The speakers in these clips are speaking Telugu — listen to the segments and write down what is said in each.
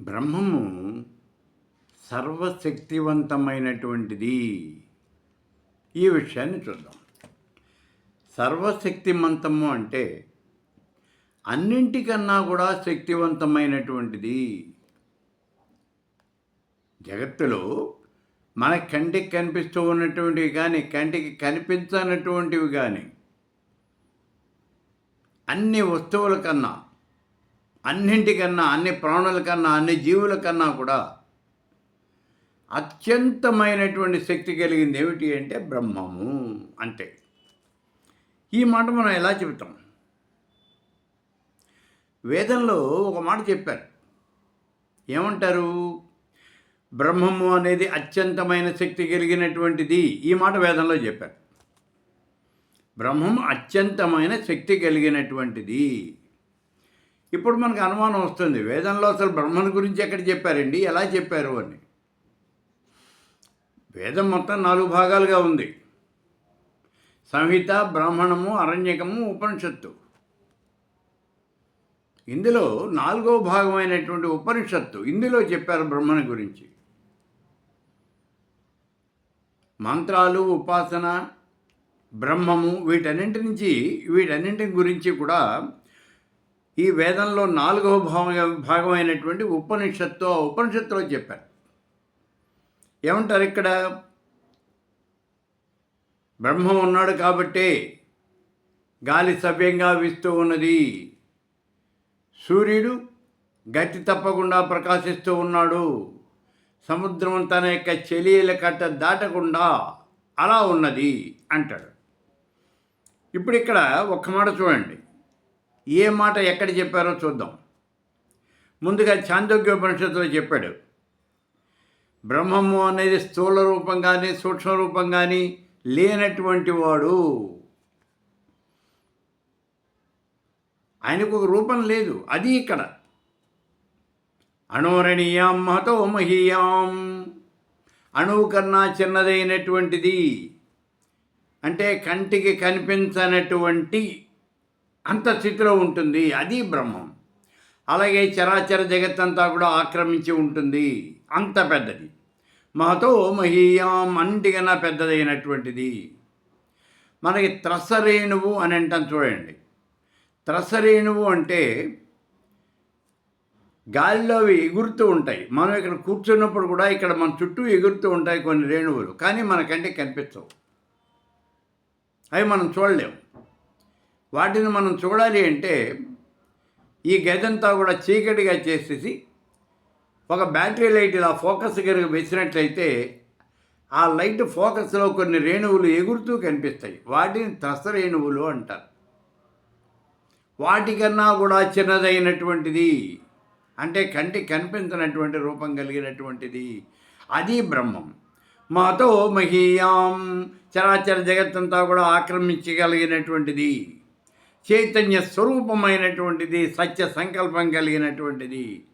బ్రహ్మము సర్వశక్తివంతమైనటువంటిది. ఈ విషయాన్ని చూద్దాం. సర్వశక్తిమంతము అంటే అన్నింటికన్నా కూడా శక్తివంతమైనటువంటిది. జగత్తులో మన కంటికి కనిపిస్తూ ఉన్నటువంటివి కానీ కంటికి కనిపించనటువంటివి కానీ అన్ని వస్తువుల కన్నా అన్నింటికన్నా అన్ని ప్రాణుల కన్నా అన్ని జీవుల కన్నా కూడా అత్యంతమైనటువంటి శక్తి కలిగింది ఏమిటి అంటే బ్రహ్మము అంటే. ఈ మాట మనం ఎలా చెబుతాం? వేదంలో ఒక మాట చెప్పారు. ఏమంటారు? బ్రహ్మము అనేది అత్యంతమైన శక్తి కలిగినటువంటిది. ఈ మాట వేదంలో చెప్పారు. బ్రహ్మం అత్యంతమైన శక్తి కలిగినటువంటిది. ఇప్పుడు మనకు అనుమానం వస్తుంది. వేదంలో అసలు బ్రహ్మను గురించి ఎక్కడ చెప్పారండి? ఎలా చెప్పారు అని? వేదం మొత్తం నాలుగు భాగాలుగా ఉంది. సంహిత బ్రాహ్మణము అరణ్యకము ఉపనిషత్తు. ఇందులో నాలుగో భాగమైనటువంటి ఉపనిషత్తు ఇందులో చెప్పారు బ్రహ్మను గురించి. మంత్రాలు ఉపాసన బ్రహ్మము వీటన్నింటి నుంచి వీటన్నింటి గురించి కూడా ఈ వేదంలో నాలుగవ భాగం భాగమైనటువంటి ఉపనిషత్తు ఆ ఉపనిషత్తులో చెప్పారు. ఏమంటారు ఇక్కడ? బ్రహ్మం ఉన్నాడు కాబట్టే గాలి సవ్యంగా వీస్తూ ఉన్నది. సూర్యుడు గతి తప్పకుండా ప్రకాశిస్తూ ఉన్నాడు. సముద్రం తన యొక్క చెలియల కట్ట దాటకుండా అలా ఉన్నది అంటాడు. ఇప్పుడు ఇక్కడ ఒక్క మాట చూడండి. ఏ మాట ఎక్కడ చెప్పారో చూద్దాం. ముందుగా చాందోగ్యోపనిషత్తులో చెప్పాడు. బ్రహ్మము అనేది స్థూల రూపం కానీ సూక్ష్మ రూపం కానీ లేనటువంటి వాడు. ఆయనకు ఒక రూపం లేదు. అది ఇక్కడ. అణోరణీయాం మహతో మహీయాం. అణువు కన్నా చిన్నదైనటువంటిది. అంటే కంటికి కనిపించనటువంటి అంత స్థితిలో ఉంటుంది. అది బ్రహ్మం. అలాగే చరాచర జగత్తంతా కూడా ఆక్రమించి ఉంటుంది. అంత పెద్దది. మహతో మహీయాం అన్నిటికన్నా పెద్దదైనటువంటిది. మనకి త్రసరేణువు అని అంటాం చూడండి. త్రసరేణువు అంటే గాలిలో అవి ఎగురుతూ ఉంటాయి. మనం ఇక్కడ కూర్చున్నప్పుడు కూడా ఇక్కడ మన చుట్టూ ఎగురుతూ ఉంటాయి కొన్ని రేణువులు. కానీ మనకంటే కనిపించవు. అవి మనం చూడలేము. వాటిని మనం చూడాలి అంటే ఈ గదంతా కూడా చీకటిగా చేసేసి ఒక బ్యాటరీ లైట్ ఇలా ఫోకస్ కనుక వేసినట్లయితే ఆ లైట్ ఫోకస్లో కొన్ని రేణువులు ఎగురుతూ కనిపిస్తాయి. వాటిని త్రస రేణువులు అంటారు. వాటికన్నా కూడా చిన్నదైనటువంటిది అంటే కంటి కనిపించినటువంటి రూపం కలిగినటువంటిది అది బ్రహ్మం. మాతో మహీయాం చరాచర జగత్తంతా కూడా ఆక్రమించగలిగినటువంటిది. చైతన్య స్వరూపమైనటువంటిది సత్య సంకల్పం కలిగినటువంటిది.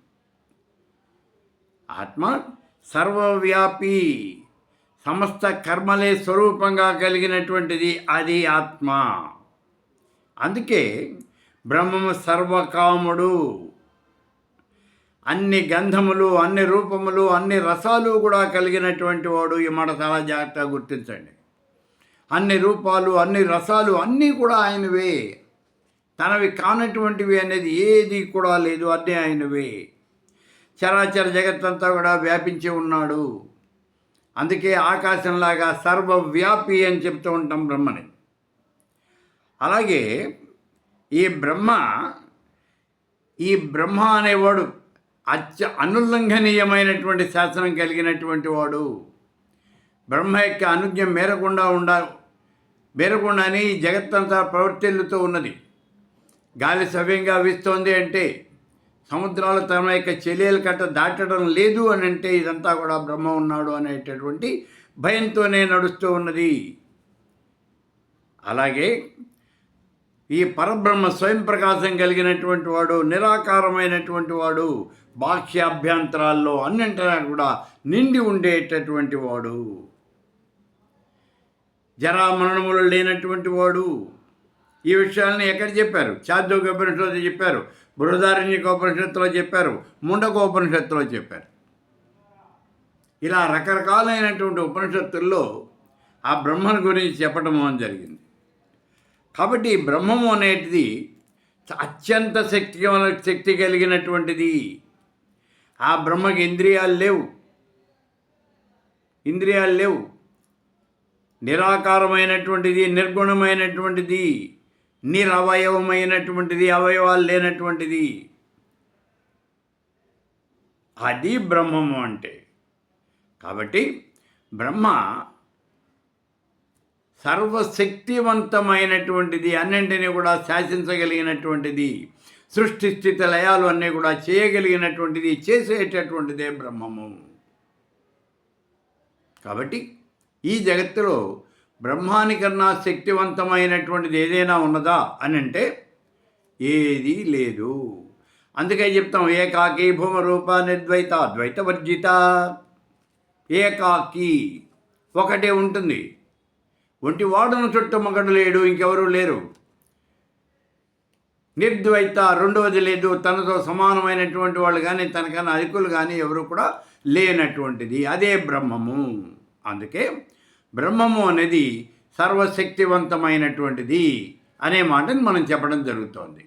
ఆత్మ సర్వవ్యాపి సమస్త కర్మలే స్వరూపంగా కలిగినటువంటిది అది ఆత్మ. అందుకే బ్రహ్మము సర్వకాముడు. అన్ని గంధములు అన్ని రూపములు అన్ని రసాలు కూడా కలిగినటువంటి వాడు. ఈ మాట చాలా జాగ్రత్తగా గుర్తించండి. అన్ని రూపాలు అన్ని రసాలు అన్నీ కూడా ఆయనవే. తనవి కానటువంటివి అనేది ఏది కూడా లేదు అన్నీ ఆయనవే చరాచర జగత్తంతా కూడా వ్యాపించి ఉన్నాడు. అందుకే ఆకాశంలాగా సర్వవ్యాపి అని చెప్తూ ఉంటాం బ్రహ్మని. అలాగే ఈ బ్రహ్మ ఈ బ్రహ్మ అనేవాడు అత్య అనుల్లంఘనీయమైనటువంటి శాసనం కలిగినటువంటి వాడు. బ్రహ్మ యొక్క అనుజ్ఞ మేరకుండా ఉండ మేరకుండానే ఈ జగత్తంతా ప్రవర్తిల్లుతూ ఉన్నది. గాలి సవ్యంగా వీస్తోంది అంటే సముద్రాలు తమ యొక్క చెల్లెల కట్ట దాటడం లేదు అని అంటే ఇదంతా కూడా బ్రహ్మ ఉన్నాడు అనేటటువంటి భయంతోనే నడుస్తూ ఉన్నది. అలాగే ఈ పరబ్రహ్మ స్వయం ప్రకాశం కలిగినటువంటి వాడు నిరాకారమైనటువంటి వాడు బాహ్యాభ్యంతరాల్లో అన్నింటినా కూడా నిండి ఉండేటటువంటి వాడు. జరా మరణములు లేనటువంటి వాడు ఈ విషయాలను ఎక్కడ చెప్పారు? చాద్యోగోపనిషత్తు చెప్పారు. బృహదారణ్యకోపనిషత్తులో చెప్పారు. ముండకోపనిషత్తులో చెప్పారు. ఇలా రకరకాలైనటువంటి ఉపనిషత్తుల్లో ఆ బ్రహ్మను గురించి చెప్పడం అని జరిగింది. కాబట్టి బ్రహ్మము అనేటిది అత్యంత శక్తి శక్తి కలిగినటువంటిది. ఆ బ్రహ్మకి ఇంద్రియాలు లేవు. ఇంద్రియాలు లేవు. నిరాకారమైనటువంటిది నిర్గుణమైనటువంటిది. నిరవయవమైనటువంటిది అవయవాలు లేనటువంటిది. అది బ్రహ్మము అంటే. కాబట్టి బ్రహ్మ సర్వశక్తివంతమైనటువంటిది అన్నింటినీ కూడా శాసించగలిగినటువంటిది సృష్టి స్థితి లయాలు అన్నీ కూడా చేయగలిగినటువంటిది చేసేటటువంటిదే బ్రహ్మము. కాబట్టి ఈ జగత్తులో బ్రహ్మానికన్నా శక్తివంతమైనటువంటిది ఏదైనా ఉన్నదా అని అంటే ఏదీ లేదు. అందుకే చెప్తాం ఏకాకి భూమ రూప నిర్ద్వైత ద్వైత వర్జిత ఏకాకి ఒకటే ఉంటుంది. ఒంటి వాడును చుట్టూ మగడు లేడు ఇంకెవరూ లేరు. నిర్ద్వైత రెండవది లేదు తనతో సమానమైనటువంటి వాళ్ళు కానీ తనకన్నా అధికులు కానీ ఎవరు కూడా లేనటువంటిది. అదే బ్రహ్మము. అందుకే బ్రహ్మము అనేది సర్వశక్తివంతమైనటువంటిది అనే మాటని మనం చెప్పడం జరుగుతోంది.